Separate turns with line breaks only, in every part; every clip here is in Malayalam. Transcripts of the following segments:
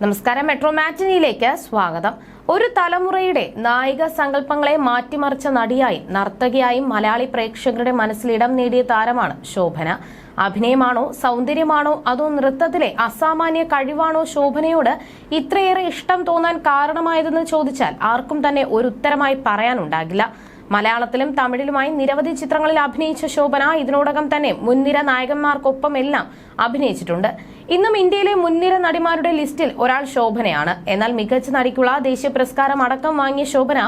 നമസ്കാരം. മെട്രോ മാറ്റിനിയിലേക്ക് സ്വാഗതം. ഒരു തലമുറയുടെ നായിക സങ്കല്പങ്ങളെ മാറ്റിമറിച്ച നടിയായി നർത്തകിയായും മലയാളി പ്രേക്ഷകരുടെ മനസ്സിൽ ഇടം നേടിയ താരമാണ് ശോഭന. അഭിനയമാണോ സൗന്ദര്യമാണോ അതോ നൃത്തത്തിലെ അസാമാന്യ കഴിവാണോ ശോഭനയോട് ഇത്രയേറെ ഇഷ്ടം തോന്നാൻ കാരണമായതെന്ന് ചോദിച്ചാൽ ആർക്കും തന്നെ ഒരു ഉത്തരമായി പറയാനുണ്ടാകില്ല. മലയാളത്തിലും തമിഴിലുമായി നിരവധി ചിത്രങ്ങളിൽ അഭിനയിച്ച ശോഭന ഇതിനോടകം തന്നെ മുൻനിര നായകന്മാർക്കൊപ്പം എല്ലാം അഭിനയിച്ചിട്ടുണ്ട്. ഇന്നും ഇന്ത്യയിലെ മുൻനിര നടിമാരുടെ ലിസ്റ്റിൽ ഒരാൾ ശോഭനയാണ്. എന്നാൽ മികച്ച നടിക്കുള്ള ദേശീയ പുരസ്കാരം അടക്കം വാങ്ങിയ ശോഭന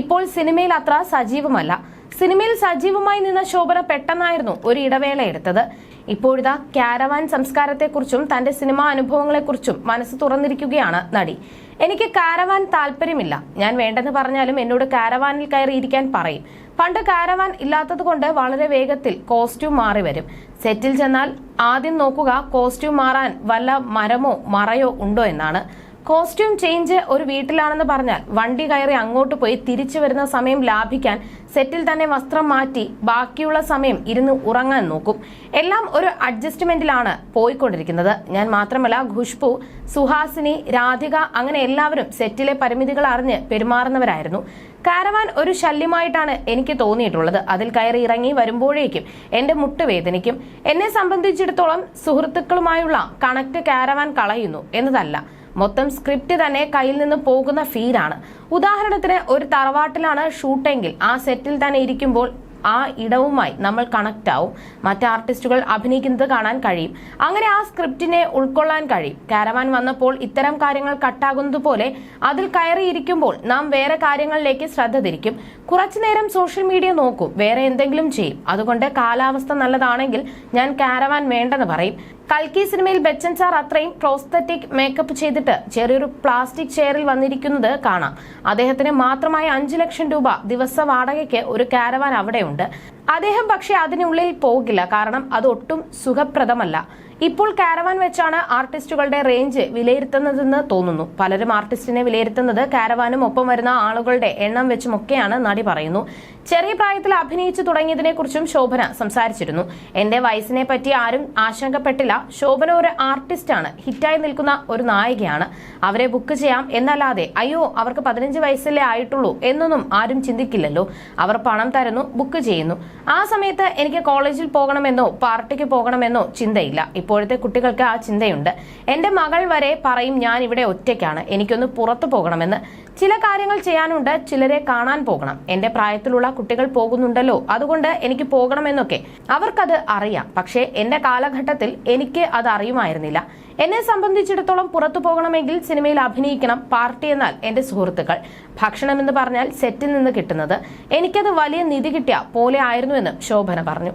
ഇപ്പോൾ സിനിമയിൽ അത്ര സജീവമല്ല. സിനിമയിൽ സജീവമായി നിന്ന ശോഭന പെട്ടെന്നായിരുന്നു ഒരു ഇടവേള എടുത്തത്. ഇപ്പോഴിതാ കാരവാൻ സംസ്കാരത്തെക്കുറിച്ചും തന്റെ സിനിമാ അനുഭവങ്ങളെക്കുറിച്ചും മനസ്സ് തുറന്നിരിക്കുകയാണ് നടി. എനിക്ക് കാരവാൻ താല്പര്യമില്ല. ഞാൻ വേണ്ടെന്ന് പറഞ്ഞാലും എന്നോട് കാരവാനിൽ കയറി ഇരിക്കാൻ പറയും. പണ്ട് കാരവാൻ ഇല്ലാത്തതുകൊണ്ട് വളരെ വേഗത്തിൽ കോസ്റ്റ്യൂം മാറി വരും. സെറ്റിൽ ചെന്നാൽ ആദ്യം നോക്കുക കോസ്റ്റ്യൂം മാറാൻ വല്ല മരമോ മറയോ ഉണ്ടോ എന്നാണ്. കോസ്റ്റ്യൂം ചേഞ്ച് ഒരു വീട്ടിലാണെന്ന് പറഞ്ഞാൽ വണ്ടി കയറി അങ്ങോട്ട് പോയി തിരിച്ചു വരുന്ന സമയം ലാഭിക്കാൻ സെറ്റിൽ തന്നെ വസ്ത്രം മാറ്റി ബാക്കിയുള്ള സമയം ഇരുന്ന് ഉറങ്ങാൻ നോക്കും. എല്ലാം ഒരു അഡ്ജസ്റ്റ്മെന്റിലാണ് പോയിക്കൊണ്ടിരിക്കുന്നത്. ഞാൻ മാത്രമല്ല ഖുഷ്ബു സുഹാസിനി രാധിക അങ്ങനെ എല്ലാവരും സെറ്റിലെ പരിമിതികൾ അറിഞ്ഞ് പെരുമാറുന്നവരായിരുന്നു. കാരവാൻ ഒരു ശല്യമായിട്ടാണ് എനിക്ക് തോന്നിയിട്ടുള്ളത്. അതിൽ കയറി ഇറങ്ങി വരുമ്പോഴേക്കും എന്റെ മുട്ട് വേദനിക്കും. എന്നെ സംബന്ധിച്ചിടത്തോളം സുഹൃത്തുക്കളുമായുള്ള കണക്ട് കാരവാൻ കളയുന്നു എന്നതല്ല. മൊത്തം സ്ക്രിപ്റ്റ് തന്നെ കയ്യിൽ നിന്ന് പോകുന്ന ഫീലാണ് ഉദാഹരണത്തിന് ഒരു തറവാട്ടിലാണ് ഷൂട്ടെങ്കിൽ ആ സെറ്റിൽ തന്നെ ഇരിക്കുമ്പോൾ ആ ഇടവുമായി നമ്മൾ കണക്ട് ആവും. മറ്റ് ആർട്ടിസ്റ്റുകൾ അഭിനയിക്കുന്നത് കാണാൻ കഴിയും. അങ്ങനെ ആ സ്ക്രിപ്റ്റിനെ ഉൾക്കൊള്ളാൻ കഴിയും. കാരവാൻ വന്നപ്പോൾ ഇത്തരം കാര്യങ്ങൾ കട്ടാകുന്നതുപോലെ അതിൽ കയറിയിരിക്കുമ്പോൾ നാം വേറെ കാര്യങ്ങളിലേക്ക് ശ്രദ്ധ തിരിക്കും. കുറച്ചുനേരം സോഷ്യൽ മീഡിയ നോക്കും. വേറെ എന്തെങ്കിലും ചെയ്യും. അതുകൊണ്ട് കാലാവസ്ഥ നല്ലതാണെങ്കിൽ ഞാൻ കാരവാൻ വേണ്ടെന്ന് പറയും. കൽക്കി സിനിമയിൽ ബച്ചൻ സാർ അത്രയും പ്രോസ്തറ്റിക് മേക്കപ്പ് ചെയ്തിട്ട് ചെറിയൊരു പ്ലാസ്റ്റിക് ചെയറിൽ വന്നിരിക്കുന്നത് കാണാം. അദ്ദേഹത്തിന് മാത്രമായി അഞ്ചു ലക്ഷം രൂപ ദിവസ വാടകയ്ക്ക് ഒരു കാരവാൻ അവിടെയുണ്ട് അദ്ദേഹം പക്ഷെ അതിനുള്ളിൽ പോകില്ല. കാരണം അതൊട്ടും സുഖപ്രദമല്ല. ഇപ്പോൾ കാരവാൻ വെച്ചാണ് ആർട്ടിസ്റ്റുകളുടെ റേഞ്ച് വിലയിരുത്തുന്നതെന്ന് തോന്നുന്നു. പലരും ആർട്ടിസ്റ്റിനെ വിലയിരുത്തുന്നത് കാരവാനും ഒപ്പം വരുന്ന ആളുകളുടെ എണ്ണം വെച്ചുമൊക്കെയാണ് നടി പറയുന്നു. ചെറിയ പ്രായത്തിൽ അഭിനയിച്ചു തുടങ്ങിയതിനെ കുറിച്ചും ശോഭന സംസാരിച്ചിരുന്നു. എന്റെ വയസ്സിനെ പറ്റി ആരും ആശങ്കപ്പെട്ടില്ല. ശോഭന ഒരു ആർട്ടിസ്റ്റാണ്. ഹിറ്റായി നിൽക്കുന്ന ഒരു നായികയാണ്. അവരെ ബുക്ക് ചെയ്യാം എന്നല്ലാതെ അയ്യോ അവർക്ക് പതിനഞ്ച് വയസ്സല്ലേ ആയിട്ടുള്ളൂ എന്നൊന്നും ആരും ചിന്തിക്കില്ലല്ലോ. അവർ പണം തരുന്നു ബുക്ക് ചെയ്യുന്നു. ആ സമയത്ത് എനിക്ക് കോളേജിൽ പോകണമെന്നോ പാർട്ടിക്ക് പോകണമെന്നോ ചിന്തയില്ല. ഇപ്പോഴത്തെ കുട്ടികൾക്ക് ആ ചിന്തയുണ്ട്. എന്റെ മകൾ വരെ പറയും ഞാൻ ഇവിടെ ഒറ്റയ്ക്കാണ്. എനിക്കൊന്ന് പുറത്തു പോകണമെന്ന് ചില കാര്യങ്ങൾ ചെയ്യാനുണ്ട് ചിലരെ കാണാൻ പോകണം. എന്റെ പ്രായത്തിലുള്ള കുട്ടികൾ പോകുന്നുണ്ടല്ലോ അതുകൊണ്ട് എനിക്ക് പോകണമെന്നൊക്കെ അവർക്കത് അറിയാം. പക്ഷേ എന്റെ കാലഘട്ടത്തിൽ എനിക്ക് അത് അറിയുമായിരുന്നില്ല. എന്നെ സംബന്ധിച്ചിടത്തോളം പുറത്തു പോകണമെങ്കിൽ സിനിമയിൽ അഭിനയിക്കണം പാർട്ടി എന്നാൽ എന്റെ സുഹൃത്തുക്കൾ. ഭക്ഷണം എന്ന് പറഞ്ഞാൽ സെറ്റിൽ നിന്ന് കിട്ടുന്നത്. എനിക്കത് വലിയ നിധി കിട്ടിയ പോലെ ആയിരുന്നുവെന്ന് ശോഭന പറഞ്ഞു.